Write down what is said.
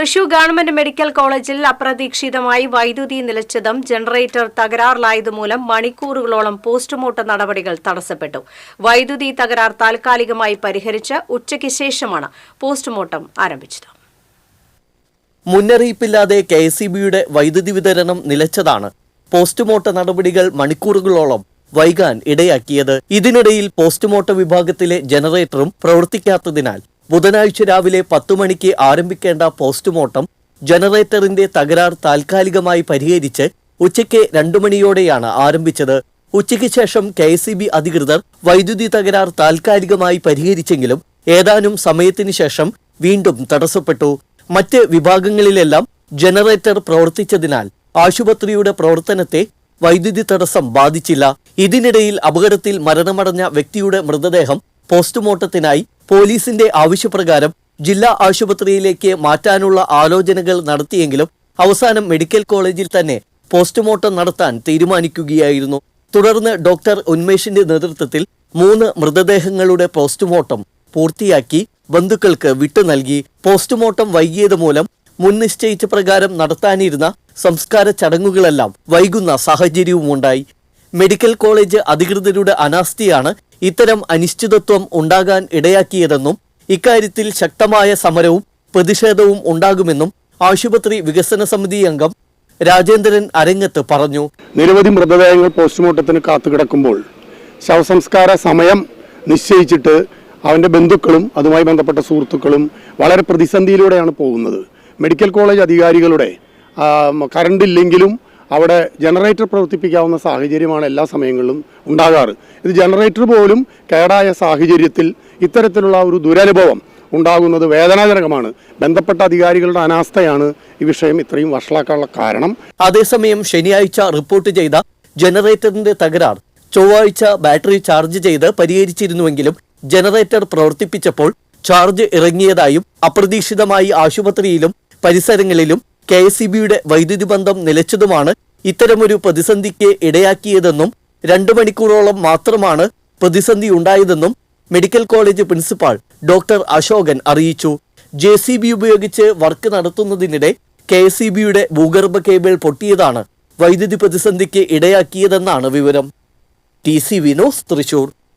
Thrissur government medical കോളേജിൽ അപ്രതീക്ഷിതമായി വൈദ്യുതി നിലച്ചതും ജനറേറ്റർ തകരാറിലായതുമൂലം മണിക്കൂറുകളോളം പോസ്റ്റ്മോർട്ടം നടപടികൾ തടസ്സപ്പെട്ടു. വൈദ്യുതി തകരാർ താൽക്കാലികമായി പരിഹരിച്ച് ഉച്ചയ്ക്ക് ശേഷമാണ് പോസ്റ്റ്മോർട്ടം ആരംഭിച്ചത്. മുന്നറിയിപ്പില്ലാതെ കെ എസ് ബിയുടെ വൈദ്യുതി വിതരണം നിലച്ചതാണ് പോസ്റ്റ്മോർട്ടം നടപടികൾ മണിക്കൂറുകളോളം വൈകാൻ ഇടയാക്കിയത്. ഇതിനിടയിൽ പോസ്റ്റ്മോർട്ടം വിഭാഗത്തിലെ ജനറേറ്ററും പ്രവർത്തിക്കാത്തതിനാൽ ബുധനാഴ്ച രാവിലെ പത്തു മണിക്ക് ആരംഭിക്കേണ്ട പോസ്റ്റ്മോർട്ടം ജനറേറ്ററിന്റെ തകരാർ താൽക്കാലികമായി പരിഹരിച്ച് ഉച്ചയ്ക്ക് രണ്ടു മണിയോടെയാണ് ആരംഭിച്ചത്. ഉച്ചയ്ക്ക് ശേഷം കെ അധികൃതർ വൈദ്യുതി തകരാർ താൽക്കാലികമായി പരിഹരിച്ചെങ്കിലും ഏതാനും സമയത്തിന് ശേഷം വീണ്ടും തടസ്സപ്പെട്ടു. മറ്റ് വിഭാഗങ്ങളിലെല്ലാം ജനറേറ്റർ പ്രവർത്തിച്ചതിനാൽ ആശുപത്രിയുടെ പ്രവർത്തനത്തെ വൈദ്യുതി തടസ്സം ബാധിച്ചില്ല. ഇതിനിടയിൽ അപകടത്തിൽ മരണമടഞ്ഞ വ്യക്തിയുടെ മൃതദേഹം പോസ്റ്റ്മോർട്ടത്തിനായി പോലീസിന്റെ ആവശ്യപ്രകാരം ജില്ലാ ആശുപത്രിയിലേക്ക് മാറ്റാനുള്ള ആലോചനകൾ നടത്തിയെങ്കിലും അവസാനം മെഡിക്കൽ കോളേജിൽ തന്നെ പോസ്റ്റ്മോർട്ടം നടത്താൻ തീരുമാനിക്കുകയായിരുന്നു. തുടർന്ന് ഡോക്ടർ ഉന്മേഷിന്റെ നേതൃത്വത്തിൽ മൂന്ന് മൃതദേഹങ്ങളുടെ പോസ്റ്റ്മോർട്ടം പൂർത്തിയാക്കി ബന്ധുക്കൾക്ക് വിട്ടു നൽകി. പോസ്റ്റ്മോർട്ടം വൈകിയത് മൂലം മുൻ നിശ്ചയിച്ച പ്രകാരം നടത്താനിരുന്ന സംസ്കാര ചടങ്ങുകളെല്ലാം വൈകുന്ന സാഹചര്യവുമുണ്ടായി. മെഡിക്കൽ കോളേജ് അധികൃതരുടെ അനാസ്ഥിയാണ് ഇത്തരം അനിശ്ചിതത്വം ഉണ്ടാകാൻ ഇടയാക്കിയതെന്നും ഇക്കാര്യത്തിൽ ശക്തമായ സമരവും പ്രതിഷേധവും ഉണ്ടാകുമെന്നും ആശുപത്രി വികസന സമിതി അംഗം രാജേന്ദ്രൻ അരങ്ങത്ത് പറഞ്ഞു. നിരവധി മൃതദേഹങ്ങൾ പോസ്റ്റ്മോർട്ടത്തിന് കാത്തുകിടക്കുമ്പോൾ ശവസംസ്കാര സമയം നിശ്ചയിച്ചിട്ട് അവന്റെ ബന്ധുക്കളും അതുമായി ബന്ധപ്പെട്ട സുഹൃത്തുക്കളും വളരെ പ്രതിസന്ധിയിലൂടെയാണ് പോകുന്നത്. മെഡിക്കൽ കോളേജ് അധികാരികളുടെ കറണ്ട് ഇല്ലെങ്കിലും അവിടെ ജനറേറ്റർ പ്രവർത്തിപ്പിക്കാവുന്ന സാഹചര്യമാണ് എല്ലാ സമയങ്ങളിലും ഉണ്ടാകാറ്. ഇത് ജനറേറ്റർ പോലും കേടായ സാഹചര്യത്തിൽ ഇത്തരത്തിലുള്ള ഒരു ദുരനുഭവം ഉണ്ടാകുന്നത് വേദനാജനകമാണ്. ബന്ധപ്പെട്ട അധികാരികളുടെ അനാസ്ഥയാണ് ഈ വിഷയം ഇത്രയും വഷളാക്കാനുള്ള കാരണം. അതേസമയം ശനിയാഴ്ച റിപ്പോർട്ട് ചെയ്ത ജനറേറ്ററിന്റെ തകരാർ ചൊവ്വാഴ്ച ബാറ്ററി ചാർജ് ചെയ്ത് പരിഹരിച്ചിരുന്നുവെങ്കിലും ജനറേറ്റർ പ്രവർത്തിപ്പിച്ചപ്പോൾ ചാർജ് ഇറങ്ങിയതായും അപ്രതീക്ഷിതമായി ആശുപത്രിയിലും പരിസരങ്ങളിലും കെ എസ് ഇ ബിയുടെ വൈദ്യുതി ബന്ധം നിലച്ചതുമാണ് ഇത്തരമൊരു പ്രതിസന്ധിക്ക് ഇടയാക്കിയതെന്നും രണ്ടു മണിക്കൂറോളം മാത്രമാണ് പ്രതിസന്ധി ഉണ്ടായതെന്നും medical college principal doctor Ashokan അറിയിച്ചു. ജെ സി ബി ഉപയോഗിച്ച് വർക്ക് നടത്തുന്നതിനിടെ കെ എസ് ഇ ബിയുടെ ഭൂഗർഭ കേബിൾ പൊട്ടിയതാണ് വൈദ്യുതി പ്രതിസന്ധിക്ക് ഇടയാക്കിയതെന്നാണ് വിവരം. T C Vinos Thrissur.